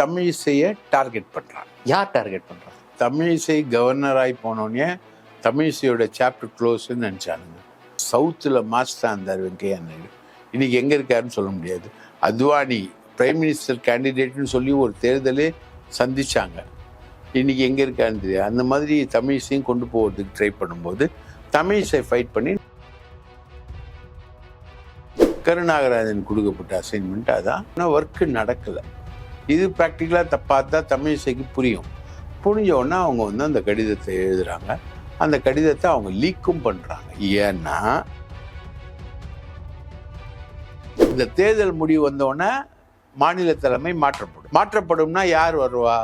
தமிழ் இசையை டார்கெட் பண்ணுறாங்க யார் டார்கெட் பண்றாங்க? தமிழ் இசை கவர்னராகி போனோடனே தமிழ் இசையோட சாப்டர் க்ளோஸ்ன்னு நினச்சானுங்க. சவுத்தில் மாஸ்டர் இருந்தார் வெங்கையா நாயுடு. இன்னைக்கு எங்கே இருக்காருன்னு சொல்ல முடியாது. அத்வானி பிரைம் மினிஸ்டர் கேண்டிடேட்னு சொல்லி ஒரு தேர்தலே சந்திச்சாங்க. இன்னைக்கு எங்கே இருக்காருன்னு தெரியாது. அந்த மாதிரி தமிழ் இசையும் கொண்டு போகிறதுக்கு ட்ரை பண்ணும்போது தமிழ் இசை ஃபைட் பண்ணி கருணாகராஜன் கொடுக்கப்பட்ட அசைன்மெண்ட் அதான். ஆனால் ஒர்க்கு நடக்கலை. இது ப்ராக்டிக்கலாக தான் தமிழ் இசைக்கு புரியும். புரிஞ்ச உடனே அவங்க வந்து அந்த கடிதத்தை எழுதுகிறாங்க அந்த கடிதத்தை அவங்க லீக்கும் பண்ணுறாங்க ஏன்னா இந்த தேர்தல் முடிவு வந்தோடனே மாநில தலைமை மாற்றப்படும். மாற்றப்படும்னா யார் வருவா?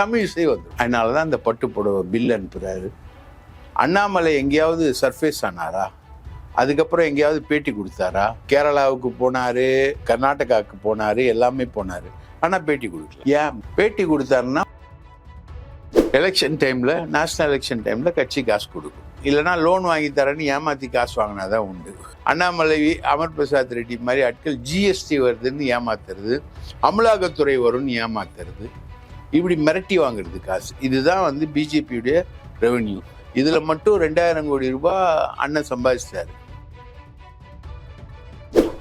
தமிழ் இசை வந்துடும். அதனால தான் இந்த பட்டு புடவை பில் அனுப்புகிறாரு அண்ணாமலை எங்கேயாவது சர்ஃபேஸ் ஆனாரா? அதுக்கப்புறம் எங்கேயாவது பேட்டி கொடுத்தாரா? கேரளாவுக்கு போனார் கர்நாடகாவுக்கு போனார் எல்லாமே போனார். ஆனால் பேட்டி கொடுக்கல. ஏன்? பேட்டி கொடுத்தாருன்னா எலெக்ஷன் டைமில் நேஷனல் எலெக்ஷன் டைமில் கட்சி காசு கொடுக்கும். இல்லைன்னா லோன் வாங்கி தரேன்னு ஏமாற்றி காசு வாங்கினாதான் உண்டு. அண்ணாமலை அமர் பிரசாத் ரெட்டி மாதிரி ஆட்கள் ஜிஎஸ்டி வருதுன்னு ஏமாத்துறது அமலாக்கத்துறை வரும்னு ஏமாத்துறது இப்படி மிரட்டி வாங்குறது காசு. இதுதான் வந்து பிஜேபியுடைய ரெவென்யூ இதில் மட்டும் ரெண்டாயிரம் கோடி ரூபாய் அண்ணன் சம்பாதிச்சிட்டாரு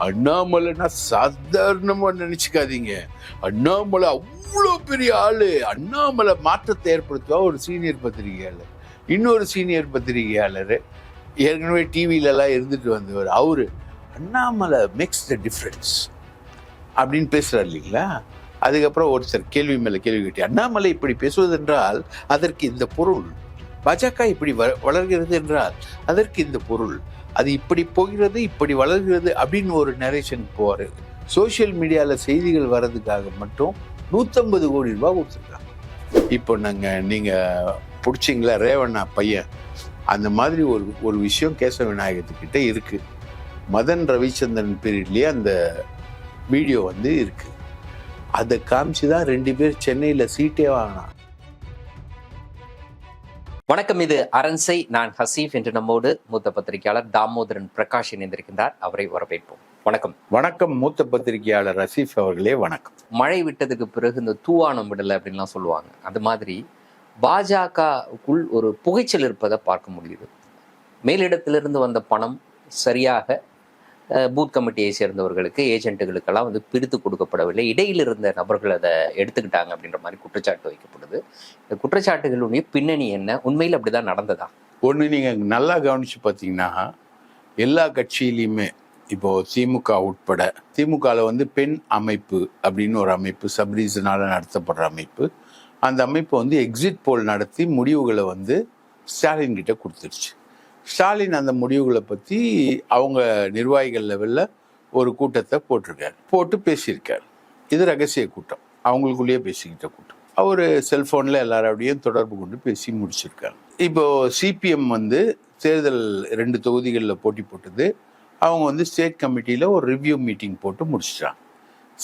அண்ணாமலைன்னா சாதாரணமா நினைச்சுக்காதீங்க. அண்ணாமலை அவ்வளோ பெரிய ஆளு. அண்ணாமலை மாற்றத்தை ஏற்படுத்துவா ஒரு சீனியர் பத்திரிகையாளர். இன்னொரு சீனியர் பத்திரிகையாளர். ஏற்கனவே டிவியிலலாம் இருந்துட்டு வந்தவர். அவரு அண்ணாமலை மேக்ஸ் த டிஃப்ரென்ஸ் அப்படின்னு பேசுறாரு இல்லைங்களா? அதுக்கப்புறம் ஒருத்தர் கேள்வி மேலே கேள்வி கேட்டி அண்ணாமலை இப்படி பேசுவதென்றால் அதற்கு இந்த பொருள் பாஜக இப்படி வ- வளர்கிறது என்றால் அதற்கு இந்த பொருள் அது இப்படி போகிறது இப்படி வளர்கிறது அப்படின்னு ஒரு நரேஷன் போவார். சோஷியல் மீடியாவில் செய்திகள் வர்றதுக்காக மட்டும் நூற்றம்பது கோடி ரூபா கொடுத்துருக்காங்க. இப்போ நாங்கள் நீங்கள் பிடிச்சிங்களா? ரேவண்ணா பையன். அந்த மாதிரி ஒரு ஒரு விஷயம் கேசவ விநாயகத்துக்கிட்ட இருக்குது மதன் ரவிச்சந்திரன் பீரியட்லேயே அந்த வீடியோ வந்து இருக்குது அதை காமிச்சு தான் ரெண்டு பேர் சென்னையில் சீட்டே வாங்கினான் வணக்கம் இது அரண்சை நான் ஹசீஃப் என்று நம்மோடு மூத்த பத்திரிகையாளர் தாமோதரன் பிரகாஷ் இணைந்திருக்கின்றார். அவரை வரவேற்போம். வணக்கம். வணக்கம் மூத்த பத்திரிகையாளர் ரசீஃப் அவர்களே வணக்கம். மழை விட்டதுக்கு பிறகு இந்த தூவானம் விடலை அப்படின்லாம் சொல்லுவாங்க. அது மாதிரி பாஜகவுக்குள் ஒரு புகைச்சல் இருப்பதை பார்க்க முடியுது. மேலிடத்திலிருந்து வந்த பணம் சரியாக பூத் கமிட்டியை சேர்ந்தவர்களுக்கு ஏஜென்ட்டுகளுக்கெல்லாம் வந்து பிரித்து கொடுக்கப்படவில்லை. இடையில் இருந்த நபர்கள் அதை எடுத்துக்கிட்டாங்க அப்படின்ற மாதிரி குற்றச்சாட்டு வைக்கப்படுது. இந்த குற்றச்சாட்டுகளுடைய பின்னணி என்ன? உண்மையில் அப்படிதான் நடந்ததா? ஒன்று நீங்கள் நல்லா கவனிச்சு பார்த்தீங்கன்னா எல்லா கட்சியிலையுமே இப்போ திமுக உட்பட திமுகவில் வந்து பெண் அமைப்பு அப்படின்னு ஒரு அமைப்பு சப்ரீசனால் நடத்தப்படுற அமைப்பு. அந்த அமைப்பு வந்து எக்ஸிட் போல் நடத்தி முடிவுகளை வந்து ஸ்டாலின் கிட்ட கொடுத்துருச்சு. ஸ்டாலின் அந்த முடிவுகளை பற்றி அவங்க நிர்வாகிகள் லெவலில் ஒரு கூட்டத்தை போட்டிருக்காரு. போட்டு பேசியிருக்காரு. இது ரகசிய கூட்டம். அவங்களுக்குள்ளேயே பேசிக்கிட்ட கூட்டம். அவர் செல்ஃபோனில் எல்லாரோடையும் தொடர்பு கொண்டு பேசி முடிச்சிருக்காரு. இப்போது சிபிஎம் வந்து தேர்தல் ரெண்டு தொகுதிகளில் போட்டி போட்டது. அவங்க வந்து ஸ்டேட் கமிட்டியில் ஒரு ரிவ்யூ மீட்டிங் போட்டு முடிச்சிட்டாங்க.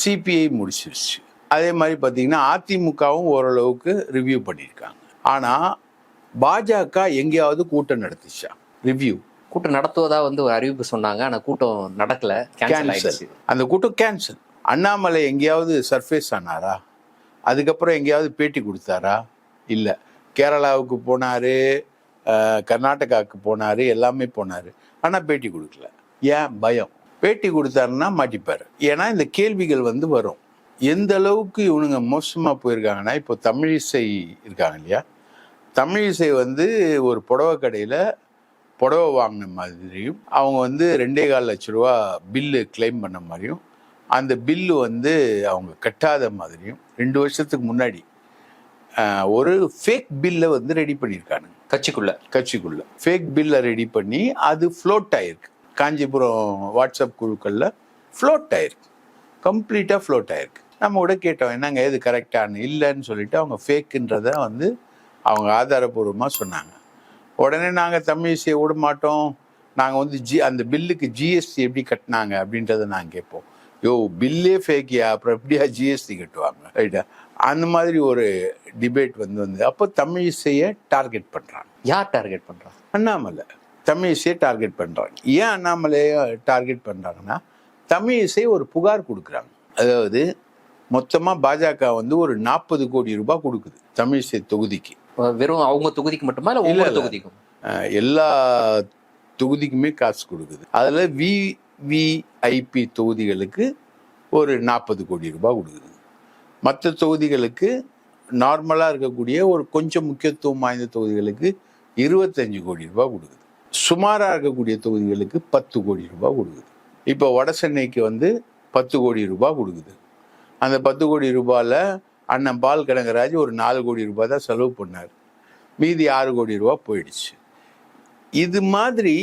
சிபிஐ முடிச்சிருச்சு. அதே மாதிரி பார்த்தீங்கன்னா அதிமுகவும் ஓரளவுக்கு ரிவ்யூ பண்ணியிருக்காங்க. ஆனால் பாஜக எங்கேயாவது கூட்டம் நடத்திச்சா? ரிவ்யூ கூட்டம் நடத்துவதா வந்து ஒரு அறிவிப்பு சொன்னாங்க. ஆனா கூட்டம் நடக்கல. கேன்சல் அந்த கூட்டம் கேன்சல் அண்ணாமலை எங்கேயாவது சர்ஃபேஸ் ஆனாரா? அதுக்கப்புறம் எங்கேயாவது பேட்டி கொடுத்தாரா? இல்லை. கேரளாவுக்கு போனாரு கர்நாடகாவுக்கு போனாரு எல்லாமே போனாரு. ஆனால் பேட்டி கொடுக்கல. ஏன்? பயம். பேட்டி கொடுத்தாருன்னா மாட்டிப்பாரு. ஏன்னா இந்த கேள்விகள் வந்து வரும். எந்த அளவுக்கு இவனுங்க மோசமா போயிருக்காங்கன்னா இப்போ தமிழிசை இருக்காங்க இல்லையா? தமிழிசை வந்து ஒரு புடவை கடையில் புடவை வாங்கின மாதிரியும் அவங்க வந்து ரெண்டே கால் லட்ச ரூபா பில்லு கிளைம் பண்ண மாதிரியும் அந்த பில்லு வந்து அவங்க கட்டாத மாதிரியும் ரெண்டு வருஷத்துக்கு முன்னாடி ஒரு ஃபேக் பில்லை வந்து ரெடி பண்ணியிருக்கானுங்க. கட்சிக்குள்ள. கட்சிக்குள்ள. ஃபேக் பில்லை ரெடி பண்ணி அது ஃப்ளோட் ஆயிருக்கு. காஞ்சிபுரம் வாட்ஸ்அப் குழுக்களில் ஃப்ளோட் ஆயிருக்கு. கம்ப்ளீட்டாக ஃப்ளோட் ஆயிருக்கு. நம்ம கூட கேட்டோம் என்னங்க எது கரெக்டானு இல்லைன்னு சொல்லிட்டு அவங்க ஃபேக்குன்றத வந்து அவங்க ஆதாரபூர்வமாக சொன்னாங்க. உடனே நாங்கள் தமிழிசையை விட மாட்டோம். நாங்கள் வந்து ஜி அந்த பில்லுக்கு ஜிஎஸ்டி எப்படி கட்டினாங்க அப்படின்றத நாங்கள் கேட்போம். யோ பில்லே ஃபேக்கியா அப்புறம் எப்படியா ஜிஎஸ்டி கட்டுவாங்க? ரைட்டா அந்த மாதிரி ஒரு டிபேட் வந்து வந்து அப்போ தமிழிசையை டார்கெட் பண்ணுறாங்க யார் டார்கெட் பண்றாங்க அண்ணாமலை. தமிழிசையை டார்கெட் பண்ணுறாங்க ஏன் அண்ணாமலையை டார்கெட் பண்ணுறாங்கன்னா தமிழிசை ஒரு புகார் கொடுக்குறாங்க. அதாவது மொத்தமா பாஜக வந்து ஒரு நாற்பது கோடி ரூபாய் கொடுக்குது தமிழிசை தொகுதிக்கு. வெறும் அவங்க தொகுதிக்கு மட்டுமா இல்ல ஒவ்வொரு. தொகுதிக்கும்? எல்லா தொகுதிக்குமே காசு கொடுக்குது. அதுல விவிஐபி தொகுதிகளுக்கு ஒரு நாற்பது கோடி ரூபாய் கொடுக்குது. மற்ற தொகுதிகளுக்கு நார்மலாக இருக்கக்கூடிய ஒரு கொஞ்சம் முக்கியத்துவம் வாய்ந்த தொகுதிகளுக்கு இருபத்தஞ்சு கோடி ரூபாய் கொடுக்குது. சுமாராக இருக்கக்கூடிய தொகுதிகளுக்கு பத்து கோடி ரூபாய் கொடுக்குது. இப்போ வட சென்னைக்கு வந்து பத்து கோடி ரூபாய் கொடுக்குது. அந்த பத்து கோடி ரூபாயில் அண்ணன் பால் கனகராஜ் ஒரு நாலு கோடி ரூபாய் தான் செலவு பண்ணார். மீதி ஆறு கோடி ரூபாய் போயிடுச்சு. இது மாதிரி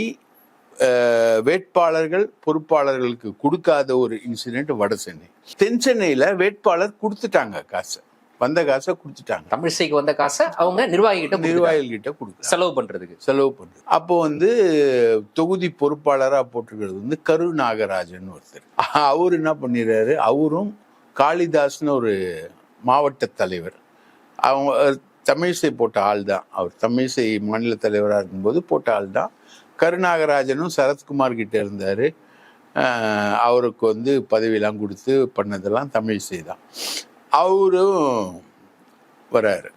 வேட்பாளர்கள் பொறுப்பாளர்களுக்கு கொடுக்காத ஒரு இன்சிடென்ட் வட சென்னை. தென் சென்னையில வேட்பாளர் கொடுத்துட்டாங்க காசை. வந்த காசை கொடுத்துட்டாங்க. தமிழிசைக்கு வந்த காசை அவங்க நிர்வாகிகிட்ட நிர்வாகி நிர்வாகிகள்கிட்ட கொடுக்குறாங்க. செலவு பண்றதுக்கு. செலவு பண்ணுது அப்போ வந்து தொகுதி பொறுப்பாளரா போட்டிருக்கிறது வந்து கரு நாகராஜன் ஒருத்தர். அவர் என்ன பண்ணிடுறாரு? அவரும் காளிதாஸ்னு ஒரு மாவட்ட தலைவர். அவங்க தமிழிசை போட்ட ஆள் தான் அவர். தமிழிசை மாநில தலைவராக இருக்கும்போது போட்ட ஆள் தான். கருநாகராஜனும் சரத்குமார் கிட்ட இருந்தார். அவருக்கு வந்து பதவியெல்லாம் கொடுத்து பண்ணதெல்லாம் தமிழிசை தான். அவரும் வராரு.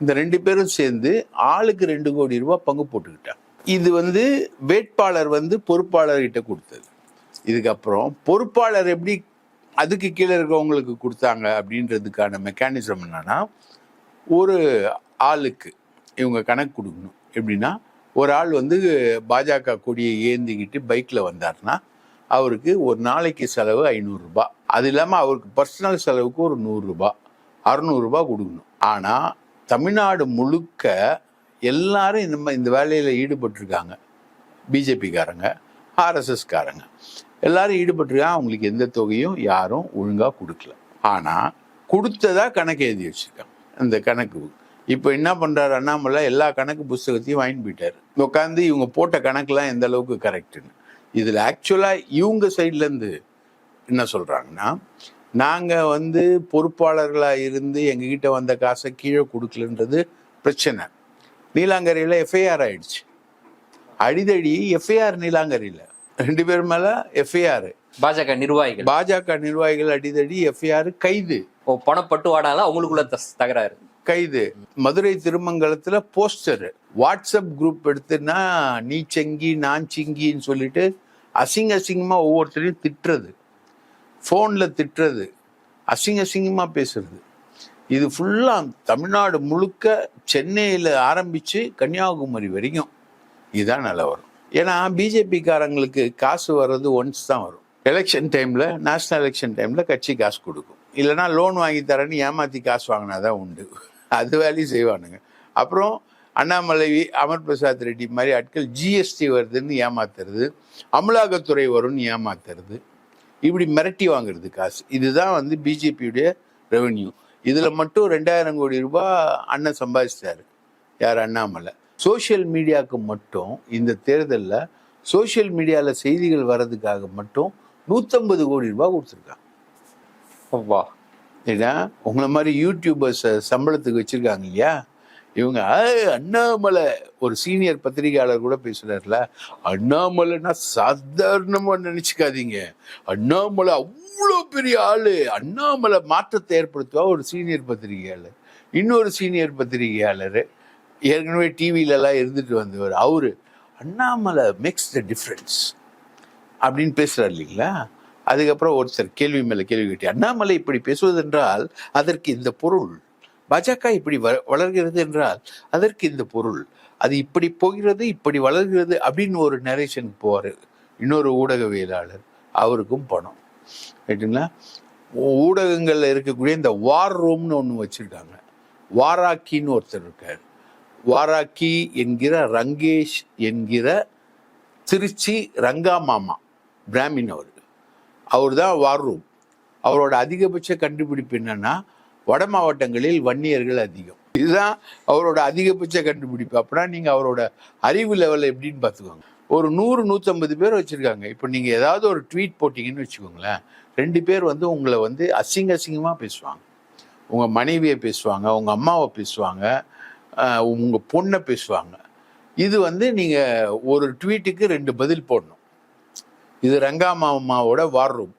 இந்த ரெண்டு பேரும் சேர்ந்து ஆளுக்கு ரெண்டு கோடி ரூபா பங்கு போட்டுக்கிட்டாங்க. இது வந்து வேட்பாளர் வந்து பொறுப்பாளர்கிட்ட கொடுத்தது. இதுக்கப்புறம் பொறுப்பாளர் எப்படி அதுக்கு கீழே இருக்கவங்களுக்கு கொடுத்தாங்க அப்படின்றதுக்கான மெக்கானிசம் என்னன்னா ஒரு ஆளுக்கு இவங்க கணக்கு கொடுக்கணும். எப்படின்னா ஒரு ஆள் வந்து பாஜக கொடியை ஏந்திக்கிட்டு பைக்கில் வந்தார்னா அவருக்கு ஒரு நாளைக்கு செலவு ஐநூறுரூபா அது இல்லாமல் அவருக்கு பர்சனல் செலவுக்கு ஒரு நூறுரூபா அறுநூறுபா கொடுக்கணும். ஆனால் தமிழ்நாடு முழுக்க எல்லாரும் இந்த ம- இந்த வேலையில் ஈடுபட்டிருக்காங்க. பிஜேபிக்காரங்க ஆர்எஸ்எஸ்காரங்க எல்லாரும் ஈடுபட்டிருக்காங்க அவங்களுக்கு எந்த தொகையும் யாரும் ஒழுங்காக கொடுக்கல. ஆனால் கொடுத்ததா கணக்கு எழுதி வச்சிருக்காங்க. அந்த கணக்கு. இப்போ என்ன பண்ணுறாரு அண்ணாமலை? எல்லா கணக்கு புஸ்தகத்தையும் வாங்கி போயிட்டார். உட்காந்து இவங்க போட்ட கணக்கெலாம் எந்த அளவுக்கு கரெக்டுன்னு இதில் ஆக்சுவலாக இவங்க சைட்லேருந்து என்ன சொல்கிறாங்கன்னா நாங்கள் வந்து பொறுப்பாளர்களாக இருந்து எங்ககிட்ட வந்த காசை கீழே கொடுக்கலன்றது பிரச்சனை. நீலாங்கரையில் எஃப்ஐஆர் ஆயிடுச்சு. அடிதடி எஃப்ஐஆர் நீலாங்கரையில். ரெண்டு பேர் மேலே எஃப்ஐஆர் பாஜக நிர்வாகிகள். பாஜக நிர்வாகிகள் அடிதடி எஃப்ஐஆர் கைது. ஓ, பணப்பட்டுவாடால அவங்களுக்குள்ள தகராறு. கைது. மதுரை திருமங்கலத்துல போஸ்டர். வாட்ஸ்அப் குரூப் எடுத்துன்னா நீ செங்கி நான் சிங்கின்னு சொல்லிட்டு அசிங்க அசிங்கமா ஒவ்வொருத்தரையும் திட்டுறது. ஃபோன்ல திட்டுறது. அசிங்க அசிங்கமா பேசுறது. இது ஃபுல்லா தமிழ்நாடு முழுக்க சென்னையில ஆரம்பிச்சு கன்னியாகுமரி வரைக்கும். இதுதான் நிலவரம். ஏன்னா பிஜேபிக்காரங்களுக்கு காசு வர்றது ஒன்ஸ் தான் வரும். எலெக்ஷன் டைமில் நேஷனல் எலெக்ஷன் டைமில் கட்சி காசு கொடுக்கும். இல்லைன்னா லோன் வாங்கி தரேன்னு ஏமாத்தி காசு வாங்கினா தான் உண்டு. அது வேலையும் செய்வானுங்க. அப்புறம் அண்ணாமலை அமர் பிரசாத் ரெட்டி மாதிரி ஆட்கள் ஜிஎஸ்டி வருதுன்னு ஏமாத்துறது அமலாக்கத்துறை வரும்னு ஏமாத்துறது இப்படி மிரட்டி வாங்குறது காசு. இதுதான் வந்து பிஜேபியுடைய ரெவென்யூ இதில் மட்டும் ரெண்டாயிரம் கோடி ரூபாய் அண்ணன் சம்பாதிச்சிட்டாரு. யார்? அண்ணாமலை. சோஷியல் மீடியாவுக்கு மட்டும் இந்த தேர்தலில் சோஷியல் மீடியாவில் செய்திகள் வர்றதுக்காக மட்டும் நூற்றம்பது கோடி ரூபாய் கொடுத்துருக்காங்க. வா ஏன்னா உங்களை மாதிரி யூடியூபர்ஸை சம்பளத்துக்கு வச்சிருக்காங்க இல்லையா? இவங்க "ஏய், அண்ணாமலை ஒரு சீனியர் பத்திரிகையாளர் கூட பேசுறாருல அண்ணாமலைன்னா சாதாரணமா நினைச்சுக்காதீங்க. அண்ணாமலை அவ்வளோ பெரிய ஆளு. அண்ணாமலை மாற்றத்தை ஏற்படுத்துவா ஒரு சீனியர் பத்திரிகையாளர். இன்னொரு சீனியர் பத்திரிகையாளர். ஏற்கனவே டிவியிலலாம் இருந்துட்டு வந்தவர். அவர் அண்ணாமலை மேக்ஸ் த டிஃப்ரென்ஸ் அப்படின்னு பேசுகிறார் இல்லைங்களா? அதுக்கப்புறம் ஒருத்தர் கேள்வி மேலே கேள்வி கேட்டி அண்ணாமலை இப்படி பேசுவதென்றால் அதற்கு இந்த பொருள் பாஜக இப்படி வ- வளர்கிறது என்றால் அதற்கு இந்த பொருள் அது இப்படி போகிறது இப்படி வளர்கிறது அப்படின்னு ஒரு நரேஷன் போவார். இன்னொரு ஊடகவியலாளர் அவருக்கும் பணம். ரைட்டுங்களா ஊடகங்களில் இருக்கக்கூடிய இந்த வார் ரூம்னு ஒன்று வச்சுருக்காங்க. வாராக்கின்னு ஒருத்தர் இருக்கார். வாராக்கி என்கிற ரங்கேஷ் என்கிற திருச்சி ரங்கா மாமா பிராமின் அவர் அவர் தான் வார் ரூம். அவரோட அதிகபட்ச கண்டுபிடிப்பு என்னன்னா வட மாவட்டங்களில் வன்னியர்கள் அதிகம். இதுதான் அவரோட அதிகபட்ச கண்டுபிடிப்பு. அப்படின்னா நீங்கள் அவரோட அறிவு லெவல் எப்படின்னு பார்த்துக்கோங்க. ஒரு நூறு நூற்றம்பது பேர் வச்சுருக்காங்க. இப்போ நீங்கள் ஏதாவது ஒரு ட்வீட் போட்டிங்கன்னு வச்சுக்கோங்களேன். ரெண்டு பேர் வந்து உங்களை வந்து அசிங்க அசிங்கமாக பேசுவாங்க. உங்கள் மனைவியை பேசுவாங்க உங்கள் அம்மாவை பேசுவாங்க. ஆஹ் உங்க பொண்ணை பேசுவாங்க. இது வந்து நீங்க ஒரு ட்வீட்டுக்கு ரெண்டு பதில் போடணும். இது ரங்கா மாமாவோட வார் ரூம்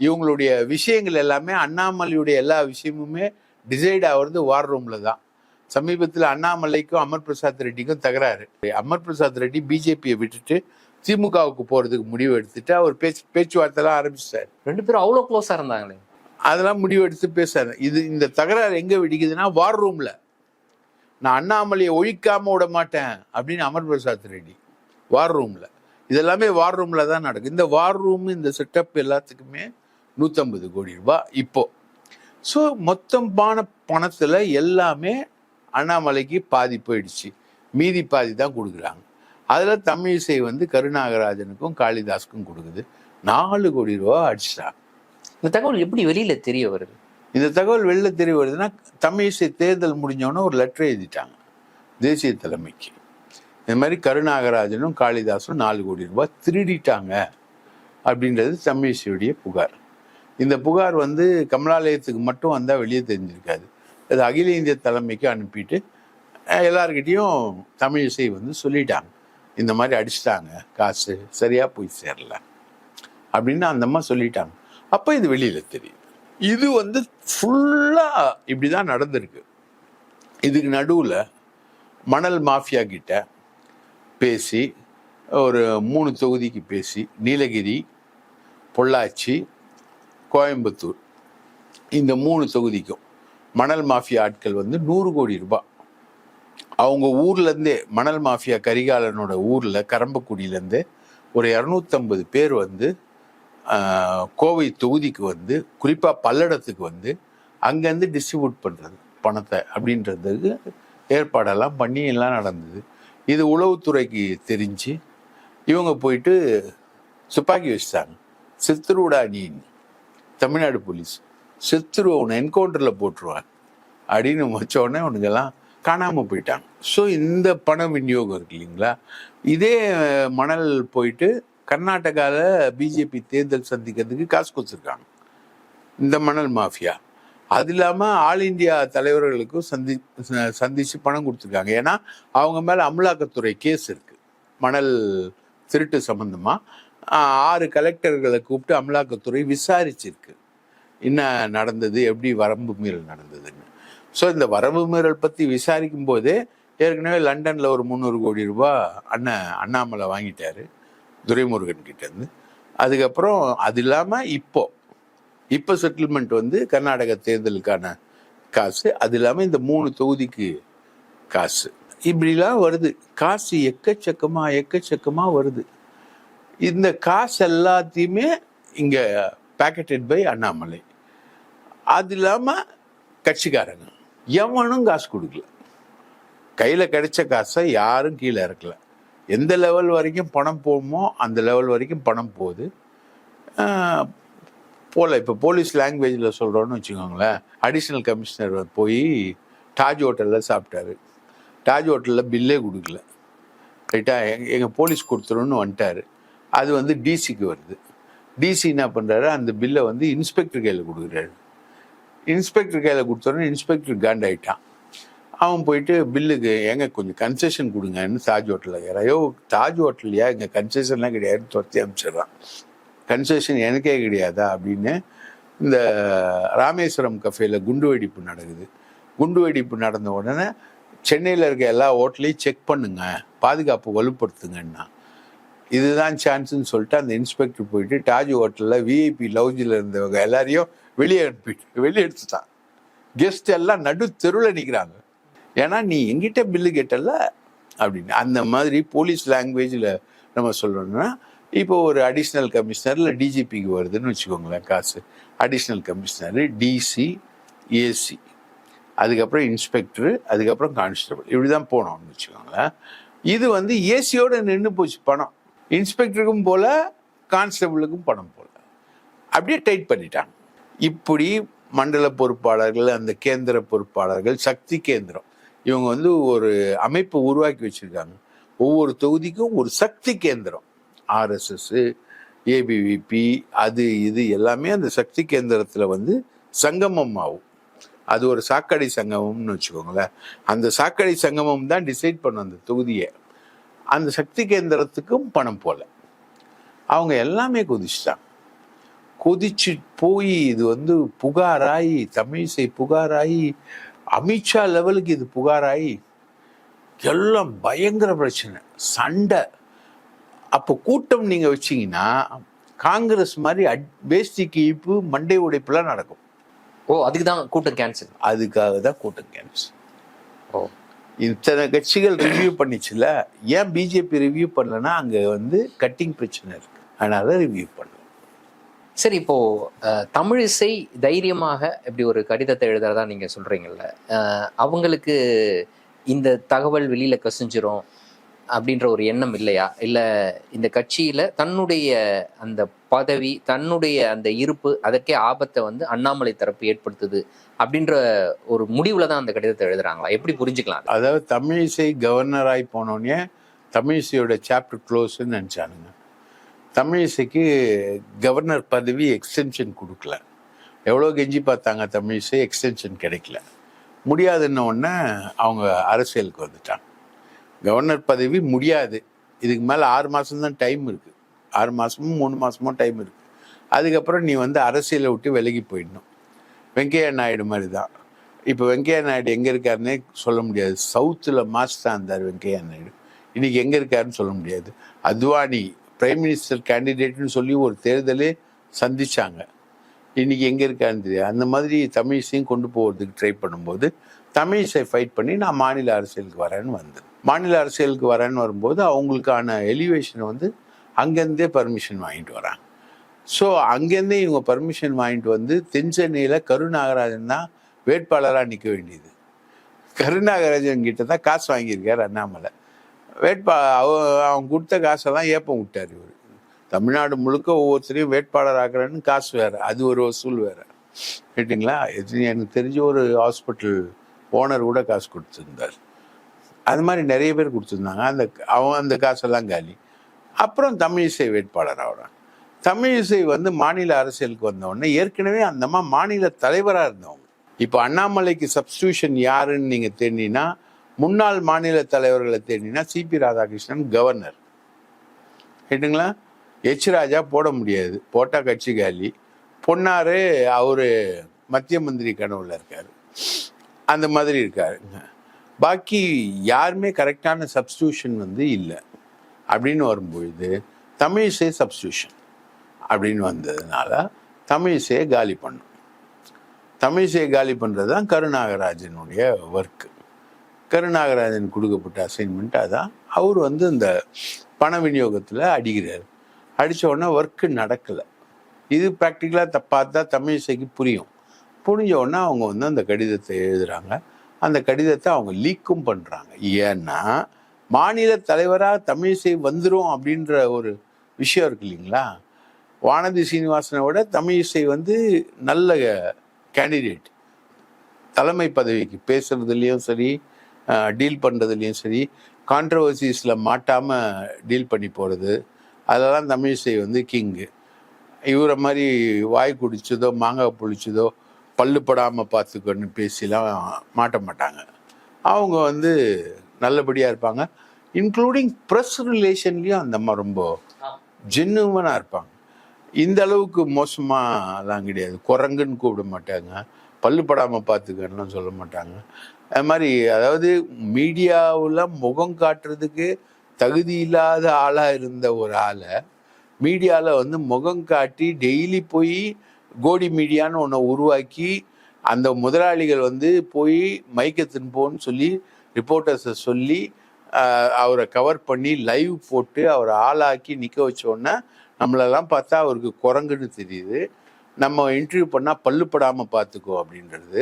இவங்களுடைய விஷயங்கள் எல்லாமே அண்ணாமலையுடைய எல்லா விஷயமுமே டிசைட் ஆகுறது வார் ரூம்ல தான். சமீபத்தில் அண்ணாமலைக்கும் அமர் பிரசாத் ரெட்டிக்கும் தகராறு. அமர் பிரசாத் ரெட்டி பிஜேபியை விட்டுட்டு திமுகவுக்கு போறதுக்கு முடிவு எடுத்துட்டு அவர் பேச்சு பேச்சுவார்த்தைலாம் ஆரம்பிச்சிட்டாரு. ரெண்டு பேரும் அவ்வளோ க்ளோஸா இருந்தாங்களே. அதெல்லாம் முடிவு எடுத்து பேசுறாரு. இது இந்த தகராறு எங்க வெடிக்குதுன்னா வார் ரூம்ல நான் அண்ணாமலையை ஒழிக்காம விட மாட்டேன் அப்படின்னு அமர் பிரசாத் ரெட்டி வார் ரூம்ல இதெல்லாமே வார் ரூம்ல தான் நடக்கும் இந்த வார் ரூம் இந்த செட்டப் எல்லாத்துக்குமே நூற்றம்பது கோடி ரூபாய் இப்போ. ஸோ மொத்தமான பணத்துல எல்லாமே அண்ணாமலைக்கு பாதி போயிடுச்சு. மீதி பாதி தான் கொடுக்குறாங்க. அதில் தமிழிசை வந்து கருணாகராஜனுக்கும் காளிதாஸுக்கும் கொடுக்குது. நாலு கோடி ரூபா அடிச்சிட்டாங்க. இந்த தகவல் எப்படி வெளியில் தெரிய வருது? இந்த தகவல் வெளில தெரிய வருதுன்னா தமிழிசை தேர்தல் முடிஞ்சோடனே ஒரு லெட்டர் எழுதிட்டாங்க தேசிய தலைமைக்கு. இந்த மாதிரி கருணாகராஜனும் காளிதாசும் நாலு கோடி ரூபாய் திருடிட்டாங்க அப்படின்றது தமிழிசையுடைய புகார். இந்த புகார் வந்து கமலாலயத்துக்கு மட்டும் வந்தால் வெளியே தெரிஞ்சிருக்காது. அது அகில இந்திய தலைமைக்கு அனுப்பிட்டு எல்லார்கிட்டேயும் தமிழிசை வந்து சொல்லிட்டாங்க. இந்த மாதிரி அடிச்சிட்டாங்க காசு சரியாக போய் சேரல அப்படின்னு அந்தம்மா சொல்லிட்டாங்க. அப்போ இது வெளியில் தெரியும் இது வந்து ஃபுல்லாக இப்படி தான் நடந்திருக்கு. இதுக்கு நடுவில் மணல் மாஃபியா கிட்ட பேசி ஒரு மூணு தொகுதிக்கு பேசி நீலகிரி பொள்ளாச்சி கோயம்புத்தூர் இந்த மூணு தொகுதிக்கும் மணல் மாஃபியா ஆட்கள் வந்து நூறு கோடி ரூபாய். அவங்க ஊர்லேருந்தே மணல் மாஃபியா கரிகாலனோட ஊரில் கரம்பக்குடியிலேருந்தே ஒரு இரநூத்தம்பது பேர் வந்து கோவை தொகுதிக்கு வந்து குறிப்பாக பல்லடத்துக்கு வந்து அங்கேருந்து டிஸ்ட்ரிபியூட் பண்ணுறது பணத்தை அப்படின்றதுக்கு ஏற்பாடெல்லாம் பண்ணி எல்லாம் நடந்தது. இது உளவுத்துறைக்கு தெரிஞ்சு இவங்க போயிட்டு துப்பாக்கி வச்சுட்டாங்க. சித்துருடா நீ தமிழ்நாடு போலீஸ். செத்துரு உன்னை என்கவுண்டரில் போட்டுருவாங்க அப்படின்னு வச்சோடனே உனக்கெல்லாம் காணாமல் போயிட்டாங்க. ஸோ இந்த பண விநியோகம் இருக்கு இல்லைங்களா? இதே மணல் போயிட்டு கர்நாடகாவில் பிஜேபி தேர்தல் சந்திக்கிறதுக்கு காசு கொடுத்துருக்காங்க. இந்த மணல் மாஃபியா. அது இல்லாமல் ஆல் இந்தியா தலைவர்களுக்கும் சந்தி ச- சந்திச்சு பணம் கொடுத்துருக்காங்க. ஏன்னா அவங்க மேலே அமலாக்கத்துறை கேஸ் இருக்குது மணல் திருட்டு சம்மந்தமாக ஆறு கலெக்டர்களை கூப்பிட்டு அமலாக்கத்துறை விசாரிச்சிருக்கு. என்ன நடந்தது? எப்படி வரம்பு மீறல் நடந்ததுன்னு. ஸோ இந்த வரம்பு மீறல் பற்றி விசாரிக்கும் போதே ஏற்கனவே லண்டனில் ஒரு முந்நூறு கோடி ரூபா அண்ணன் அண்ணாமலை வாங்கிட்டாரு. துரைமுருகன் கிட்டேருந்து. அதுக்கப்புறம் அது இல்லாமல் இப்போ. இப்போ செட்டில்மெண்ட் வந்து கர்நாடக தேர்தலுக்கான காசு. அது இல்லாமல் இந்த மூணு தொகுதிக்கு காசு. இப்படிலாம் வருது. காசு எக்கச்சக்கமாக எக்கச்சக்கமாக வருது. இந்த காசு எல்லாத்தையுமே இங்கே பேக்கெட்டட் பை அண்ணாமலை. அது இல்லாமல் கட்சிக்காரங்க. எவனும் காசு கொடுக்கல. கையில் கிடைச்ச காசை யாரும் கீழே இறக்கல. எந்த லெவல் வரைக்கும் பணம் போகுமோ அந்த லெவல் வரைக்கும் பணம் போகுது. ஆஹ், போல இப்போ போலீஸ் லாங்குவேஜில் சொல்கிறோன்னு வச்சுக்கோங்களேன். அடிஷ்னல் கமிஷனர் போய் டாஜ் ஹோட்டலில் சாப்பிட்டாரு. டாஜ் ஹோட்டலில் பில்லே கொடுக்கல. ரைட்டா எங் எங்கள் போலீஸ் கொடுத்துருன்னு வந்துட்டாரு. அது வந்து டிசிக்கு வருது. டிசி என்ன பண்ணுறாரு அந்த பில்லை வந்து இன்ஸ்பெக்டர் கையில் கொடுக்குறாரு. இன்ஸ்பெக்டர் கையில் கொடுத்தோன்னே இன்ஸ்பெக்டர் காண்டாயிட்டான் அவன் போயிட்டு பில்லுக்கு ஏங்க கொஞ்சம் கன்செஷன் கொடுங்கன்னு தாஜ் ஹோட்டலில் கேட்குறான் ஐயோ தாஜ் ஹோட்டல்லையா இங்கே கன்செஷன்லாம் கிடையாதுன்னு துரத்தி அனுப்பிச்சிடுறான். கன்செஷன் எனக்கே கிடையாதா? அப்படின்னு இந்த ராமேஸ்வரம் கஃபேல குண்டு வெடிப்பு நடக்குது. குண்டு வெடிப்பு நடந்த உடனே சென்னையில் இருக்க எல்லா ஹோட்டலையும் செக் பண்ணுங்க. பாதுகாப்பு வலுப்படுத்துங்கன்னா. இதுதான் சான்ஸ்ன்னு சொல்லிட்டு அந்த இன்ஸ்பெக்டர் போயிட்டு தாஜ் ஹோட்டலில் விஐபி லவுஜில் இருந்தவங்க எல்லாரையும் வெளியே அனுப்பிட்டு வெளியே எடுத்துட்டான். கெஸ்ட் எல்லாம் நடு தெருவில் நிற்கிறாங்க ஏன்னா நீ எங்கிட்ட பில்லு கேட்டல அப்படின்னு. அந்த மாதிரி போலீஸ் லாங்குவேஜில் நம்ம சொல்லணும்னா இப்போ ஒரு அடிஷ்னல் கமிஷனர் இல்லை டிஜிபிக்கு வருதுன்னு வச்சுக்கோங்களேன் காசு. அடிஷ்னல் கமிஷனரு டிசி ஏசி அதுக்கப்புறம் இன்ஸ்பெக்டரு அதுக்கப்புறம் கான்ஸ்டபிள் இப்படி தான் போனோம்னு வச்சுக்கோங்களேன். இது வந்து ஏசியோட நின்று போச்சு பணம். இன்ஸ்பெக்டருக்கும் போல கான்ஸ்டபிளுக்கும் பணம் போல. அப்படியே டைட் பண்ணிட்டாங்க. இப்படி மண்டல பொறுப்பாளர்கள் அந்த கேந்திர பொறுப்பாளர்கள் சக்தி கேந்திரம் இவங்க வந்து ஒரு அமைப்பு உருவாக்கி வச்சுருக்காங்க. ஒவ்வொரு தொகுதிக்கும் ஒரு சக்தி கேந்திரம். ஆர்எஸ்எஸ்ஸு ஏபிவிபி அது இது எல்லாமே அந்த சக்தி கேந்திரத்தில் வந்து சங்கமம் ஆகும் அது ஒரு சாக்கடை சங்கமம்னு வச்சுக்கோங்களேன். அந்த சாக்கடை சங்கமம் தான் டிசைட் பண்ணும் அந்த தொகுதியை. அந்த சக்தி கேந்திரத்துக்கும் பணம் போல. அவங்க எல்லாமே குதிச்சிட்டாங்க. கொதிச்சு போய் இது வந்து புகாராகி தமிழிசை புகாராகி அமித்ஷா லெவலுக்கு இது புகாராகி எல்லாம் பயங்கர பிரச்சனை சண்டை. அப்போ கூட்டம் நீங்க வச்சீங்கன்னா காங்கிரஸ் மாதிரி அட் வேஷ்டிக்கு இப்பு மண்டை உடைப்புலாம் நடக்கும். ஓ அதுக்கு தான் கூட்டம் கேன்சல் அதுக்காக தான் கூட்டம் கேன்சல் ஓ. இத்தனை கட்சிகள் ரிவ்யூ பண்ணிச்சுல ஏன் பிஜேபி ரிவ்யூ பண்ணலன்னா அங்க வந்து கட்டிங் பிரச்சனை இருக்கு. அதனால ரிவ்யூ பண்ணல. சரி இப்போ தமிழிசை தைரியமாக இப்படி ஒரு கடிதத்தை எழுதுறதா நீங்க சொல்றீங்கல்ல அவங்களுக்கு இந்த தகவல் வெளியில கசிஞ்சிரும் அப்படின்ற ஒரு எண்ணம் இல்லையா? இல்ல இந்த கட்சியில தன்னுடைய அந்த பதவி தன்னுடைய அந்த இருப்பு அதற்கே ஆபத்தை வந்து அண்ணாமலை தரப்பு ஏற்படுத்துது அப்படின்ற ஒரு முடிவுல தான் அந்த கடிதத்தை எழுதுறாங்களா? எப்படி புரிஞ்சுக்கலாம் அதாவது தமிழிசை கவர்னராய் போனோடனே தமிழிசையோட சாப்டர் க்ளோஸ்ன்னு நினச்சானுங்க. தமிழிசைக்கு கவர்னர் பதவி எக்ஸ்டென்ஷன் கொடுக்கல. எவ்வளோ கெஞ்சி பார்த்தாங்க தமிழிசை எக்ஸ்டென்ஷன் கிடைக்கல. முடியாதுன்ன உடனே அவங்க அரசியலுக்கு வந்துட்டாங்க. கவர்னர் பதவி முடியாது. இதுக்கு மேலே ஆறு மாதம்தான் டைம் இருக்குது ஆறு மாதமும் மூணு மாதமும் டைம் இருக்குது அதுக்கப்புறம் நீ வந்து அரசியலை விட்டு விலகி போயிடணும். வெங்கையா நாயுடு மாதிரி தான். இப்போ வெங்கையா நாயுடு எங்கே இருக்காருன்னே சொல்ல முடியாது. சவுத்தில் மாஸ்டராக இருந்தார் வெங்கையா நாயுடு. இன்றைக்கி எங்கே இருக்காருன்னு சொல்ல முடியாது. அத்வானி பிரைம் மினிஸ்டர் கேண்டிடேட்னு சொல்லி ஒரு தேர்தலே சந்திச்சாங்க. இன்றைக்கி எங்கே இருக்கான்னு தெரியாது அந்த மாதிரி தமிழிசையும் கொண்டு போகிறதுக்கு ட்ரை பண்ணும்போது தமிழிசை ஃபைட் பண்ணி நான் மாநில அரசியலுக்கு வரேன்னு வந்தேன். மாநில அரசியலுக்கு வரேன்னு வரும்போது அவங்களுக்கான எலிவேஷனை வந்து அங்கேருந்தே பர்மிஷன் வாங்கிட்டு வராங்க. ஸோ அங்கேருந்தே இவங்க பர்மிஷன் வாங்கிட்டு வந்து தென் சென்னையில் கருநாகராஜன் தான் வேட்பாளராக நிற்க வேண்டியது. கருநாகராஜன் கிட்ட தான் காசு வாங்கியிருக்கார் அண்ணாமலை. வேட்பா அவ அவன் கொடுத்த காசெல்லாம் ஏப்பம் விட்டார் இவர். தமிழ்நாடு முழுக்க ஒவ்வொருத்தரையும் வேட்பாளர் ஆக்குறேன்னு காசு வேறு அது ஒரு வசூல் வேறு. கேட்டிங்களா? எது எனக்கு தெரிஞ்ச ஒரு ஹாஸ்பிட்டல் ஓனர் கூட காசு கொடுத்துருந்தார். அது மாதிரி நிறைய பேர் கொடுத்துருந்தாங்க. அந்த அவன் அந்த காசெல்லாம் காலி. அப்புறம் தமிழிசை வேட்பாளர் ஆகிறான். தமிழிசை வந்து மாநில அரசியலுக்கு வந்தவொடனே ஏற்கனவே அந்த அம்மா மாநில தலைவராக இருந்தவங்க. இப்போ அண்ணாமலைக்கு சப்ஸ்டியூஷன் யாருன்னு நீங்கள் தேடினா முன்னாள் மாநில தலைவர்களை தேடினா சிபி ராதாகிருஷ்ணன் கவர்னர் கேட்டுங்களா? எச் ராஜா போட முடியாது. போட்டால் கட்சி காலி. பொன்னாரு அவர் மத்திய மந்திரி கனவுல இருக்காரு. அந்த மாதிரி இருக்காருங்க பாக்கி யாருமே கரெக்டான சப்ஸ்டியூஷன் வந்து இல்லை. அப்படின்னு வரும்பொழுது தமிழிசை சப்ஸ்டியூஷன் அப்படின்னு வந்ததுனால தமிழிசையை காலி பண்ணும். தமிழிசையை காலி பண்ணுறது தான் கருநாகராஜனுடைய ஒர்க்கு கருநாகராஜன் கொடுக்கப்பட்ட அசைன்மெண்ட் அதான் அவர் வந்து இந்த பண விநியோகத்தில் அடிக்கிறார். அடித்த உடனே ஒர்க்கு நடக்கலை. இது ப்ராக்டிக்கலாக பார்த்தா தமிழிசைக்கு புரியும். புரிஞ்ச உடனே அவங்க வந்து அந்த கடிதத்தை எழுதுகிறாங்க அந்த கடிதத்தை அவங்க லீக்கும் பண்ணுறாங்க ஏன்னா மாநில தலைவராக தமிழிசை வந்துடும் அப்படின்ற ஒரு விஷயம் இருக்கு இல்லைங்களா? வானதி சீனிவாசனை விட தமிழிசை வந்து நல்ல கேண்டிடேட் தலைமை பதவிக்கு பேசுறதுலேயும் சரி டீல் பண்ணுறதுலேயும் சரி கான்ட்ரவர்சிஸில் மாட்டாமல் டீல் பண்ணி போகிறது அதெல்லாம் தமிழிசை வந்து கிங்கு இவரை மாதிரி வாய் குடிச்சதோ மாங்காய் புளிச்சதோ பல்லு படாமல் பார்த்துக்கன்னு பேசிலாம் மாட்ட மாட்டாங்க. அவங்க வந்து நல்லபடியாக இருப்பாங்க. இன்க்ளூடிங் ப்ரெஸ் ரிலேஷன்லேயும் அந்த அம்மா ரொம்ப ஜென்னுவனாக இருப்பாங்க. இந்த அளவுக்கு மோசமாகலாம் கிடையாது. குரங்குன்னு கூப்பிட மாட்டாங்க. பல்லு படாமல் பார்த்துக்கன்னுலாம் சொல்ல மாட்டாங்க. அது மாதிரி அதாவது மீடியாவில் முகம் காட்டுறதுக்கு தகுதி இல்லாத ஆளாக இருந்த ஒரு ஆளை மீடியாவில் வந்து முகம் காட்டி டெய்லி போய் கோடி மீடியான்னு ஒன்றை உருவாக்கி அந்த முதலாளிகள் வந்து போய் மைக்கத்தின் போன்னு சொல்லி ரிப்போர்ட்டர்ஸை சொல்லி அவரை கவர் பண்ணி லைவ் போட்டு அவரை ஆளாக்கி நிற்க வச்ச நம்மளெல்லாம் பார்த்தா அவருக்கு குரங்குன்னு தெரியுது. நம்ம இன்டர்வியூ பண்ணால் பல்லுப்படாமல் பார்த்துக்கோ அப்படின்றது.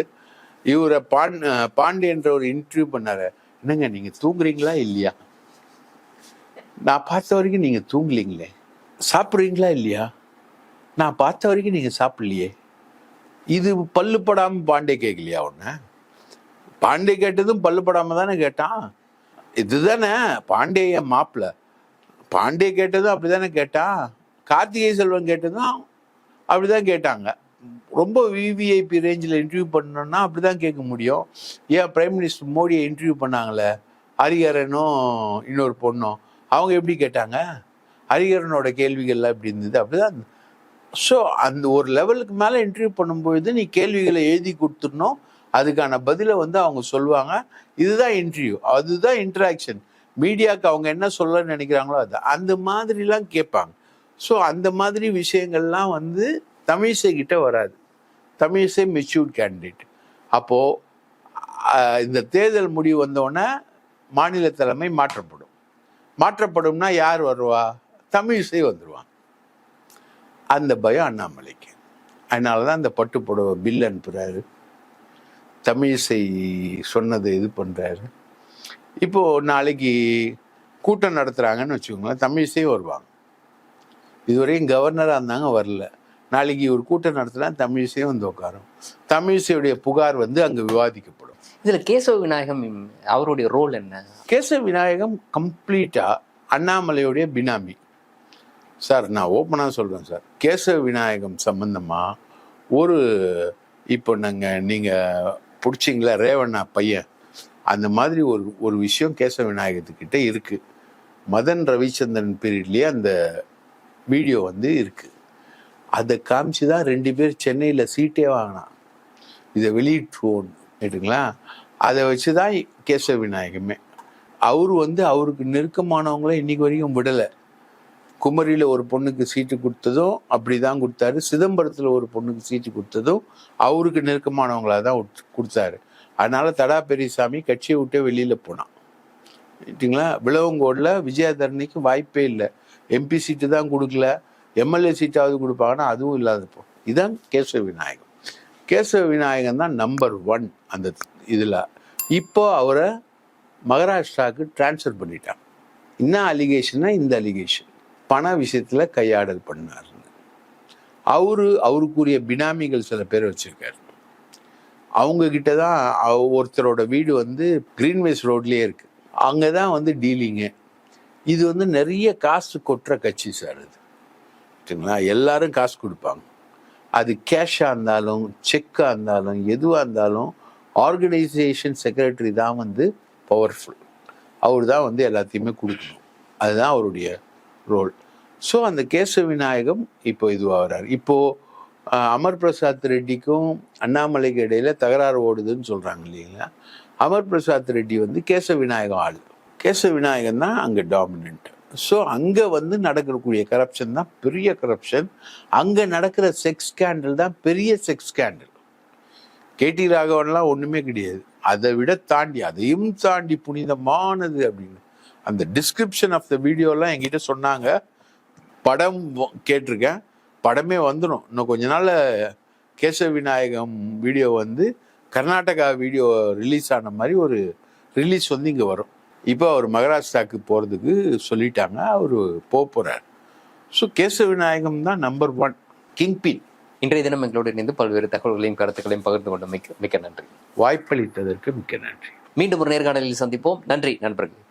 இவரை பாண் பாண்டியன்ற ஒரு இன்டர்வியூ பண்ணாரு. என்னங்க நீங்கள் தூங்குறீங்களா இல்லையா? நான் பார்த்த வரைக்கும் நீங்கள் தூங்கலீங்களே. சாப்பிட்றீங்களா இல்லையா? நான் பார்த்த வரைக்கும் நீங்கள் சாப்பிடலையே. இது பல்லுப்படாமல் பாண்டே கேட்கலையா உன்ன? பாண்டே கேட்டதும் பல்லுப்படாமல் தானே கேட்டான்? இதுதானே பாண்டே மாப்பிள. மாப்பிள்ள பாண்டே கேட்டதும் அப்படிதானே கேட்டான் கார்த்திகை செல்வன் கேட்டதும் அப்படிதான் கேட்டாங்க. ரொம்ப விவிஐபி ரேஞ்சில் இன்டர்வியூ பண்ணணும்னா அப்படிதான் கேட்க முடியும். ஏன் பிரைம் மினிஸ்டர் மோடியை இன்டர்வியூ பண்ணாங்களே? ஹரிஹரனும் இன்னொரு பொண்ணும். அவங்க எப்படி கேட்டாங்க? ஹரிஹரனோட கேள்விகள்லாம் எப்படி இருந்தது? அப்படிதான். ஸோ அந்த ஒரு லெவலுக்கு மேலே இன்டர்வியூ பண்ணும்பொழுது நீ கேள்விகளை எழுதி கொடுத்துடணும். அதுக்கான பதிலை வந்து அவங்க சொல்லுவாங்க. இதுதான் இன்டர்வியூ அதுதான் இன்ட்ராக்ஷன் மீடியாவுக்கு அவங்க என்ன சொல்ல நினைக்கிறாங்களோ அது. அந்த மாதிரிலாம் கேட்பாங்க. ஸோ அந்த மாதிரி விஷயங்கள்லாம் வந்து தமிழிசை கிட்ட வராது. தமிழ் இசை மெச்சூர்ட் கேண்டிடேட் அப்போது இந்த தேர்தல் முடிவு வந்தோடனே மாநில தலைமை மாற்றப்படும். மாற்றப்படும்னா யார் வருவா? தமிழிசை வந்துடுவான் அந்த பயம் அண்ணாமலைக்கு. அதனால தான் அந்த பட்டுப்புடவை பில் அனுப்புகிறாரு தமிழிசை சொன்னதை இது பண்ணுறாரு இப்போது நாளைக்கு கூட்டம் நடத்துகிறாங்கன்னு வச்சுக்கோங்களேன் தமிழிசையும் வருவாங்க. இதுவரையும் கவர்னராக இருந்தாங்க வரல. நாளைக்கு ஒரு கூட்டம் நடத்தினா தமிழிசையும் வந்து உட்காரும். தமிழிசையுடைய புகார் வந்து அங்கே விவாதிக்கப்படும். இதுல கேசவ விநாயகம் அவருடைய ரோல் என்ன? கேசவ விநாயகம் கம்ப்ளீட்டாக அண்ணாமலையுடைய பினாமி. சார் நான் ஓப்பனாக சொல்கிறேன் சார். கேசவ விநாயகம் சம்பந்தமாக ஒரு இப்போ நாங்கள் நீங்கள் பிடிச்சிங்களா ரேவண்ணா பையன்? அந்த மாதிரி ஒரு ஒரு விஷயம் கேசவ விநாயகத்துக்கிட்ட இருக்குது மதன் ரவிச்சந்திரன் பீரியட்லேயே அந்த வீடியோ வந்து இருக்குது அதை காமிச்சு தான் ரெண்டு பேர் சென்னையில் சீட்டே வாங்கினான். இதை வெளியிட்டுருவோம் கேட்டுங்களா? அதை வச்சு தான் கேசவ விநாயகமே. அவர் வந்து அவருக்கு நெருக்கமானவங்கள இன்னைக்கு வரைக்கும் விடலை. குமரியில் ஒரு பொண்ணுக்கு சீட்டு கொடுத்ததும் அப்படி தான் கொடுத்தாரு. சிதம்பரத்தில் ஒரு பொண்ணுக்கு சீட்டு கொடுத்ததும் அவருக்கு நெருக்கமானவங்களா தான் கொடுத்தாரு. அதனால தடா பெரியசாமி கட்சியை விட்டு வெளியில் போனான். ரைட்டுங்களா விளவங்கோடில் விஜயதரணிக்கு வாய்ப்பே இல்லை. எம்பி சீட்டு தான் கொடுக்கல. எம்எல்ஏ சீட்டாவது கொடுப்பாங்கன்னா அதுவும் இல்லாதப்போ. இதான் கேசவ விநாயகம். கேசவ விநாயகன் தான் நம்பர் ஒன் அந்த இதில். இப்போ அவரை மகாராஷ்டிராவுக்கு ட்ரான்ஸ்ஃபர் பண்ணிட்டான். என்ன அலிகேஷன்னா இந்த அலிகேஷன் பண விஷயத்தில் கையாடல் பண்ணார். அவரு அவருக்குரிய பினாமிகள் சில பேர் வச்சுருக்காரு. அவங்கக்கிட்ட தான் ஒருத்தரோட வீடு வந்து கிரீன்வேஸ் ரோட்லேயே இருக்குது அங்கே தான் வந்து டீலிங்கு இது வந்து நிறைய காசு கொட்டுற கட்சி சார் இது சரிங்களா எல்லாரும் காசு கொடுப்பாங்க. அது கேஷாக இருந்தாலும் செக்காக இருந்தாலும் எதுவாக இருந்தாலும் ஆர்கனைசேஷன் செக்ரட்டரி தான் வந்து பவர்ஃபுல் அவர் தான் வந்து எல்லாத்தையுமே கொடுக்கணும். அதுதான் அவருடைய ரோல் ஸோ அந்த கேசவ விநாயகம் இப்போ இதுவாகிறார். இப்போ இப்போது அமர் பிரசாத் ரெட்டிக்கும் அண்ணாமலைக்கு இடையில தகராறு ஓடுதுன்னு சொல்கிறாங்க இல்லைங்களா? அமர் பிரசாத் ரெட்டி வந்து கேசவ விநாயகம் ஆள். கேசவ விநாயகம் தான் அங்கே டாமினன்ட் ஸோ அங்கே வந்து நடக்கக்கூடிய கரப்ஷன் தான் பெரிய கரப்ஷன் அங்கே நடக்கிற செக்ஸ் ஸ்கேண்டல் தான் பெரிய செக்ஸ் ஸ்கேண்டல் கேடி ராகவன்லாம் ஒன்றுமே கிடையாது. அதை விட தாண்டி அதையும் தாண்டி புனிதமானது அப்படின்னு. அந்த டிஸ்கிரிப்ஷன் ஆஃப் த வீடியோலாம் என்கிட்ட சொன்னாங்க. படம் கேட்டிருக்கேன். படமே வந்துடும் இன்னும் கொஞ்ச நாள் கேசவ விநாயகம் வீடியோ வந்து கர்நாடகா வீடியோ ரிலீஸ் ஆன மாதிரி ஒரு ரிலீஸ் வந்து இங்கே வரும். இப்போ அவர் மகாராஷ்டிராவுக்கு போகிறதுக்கு சொல்லிட்டாங்க அவர் போக போகிறார் ஸோ கேசவ விநாயகம் தான் நம்பர் ஒன் கிங் பின் இன்றைய தினம் எங்களோடு இணைந்து பல்வேறு தகவல்களையும் கருத்துக்களையும் பகிர்ந்து கொண்ட மிக்க மிக்க நன்றி. வாய்ப்பளித்ததற்கு மிக்க நன்றி. மீண்டும் ஒரு நேர்காணலில் சந்திப்போம். நன்றி நண்பர்கள்.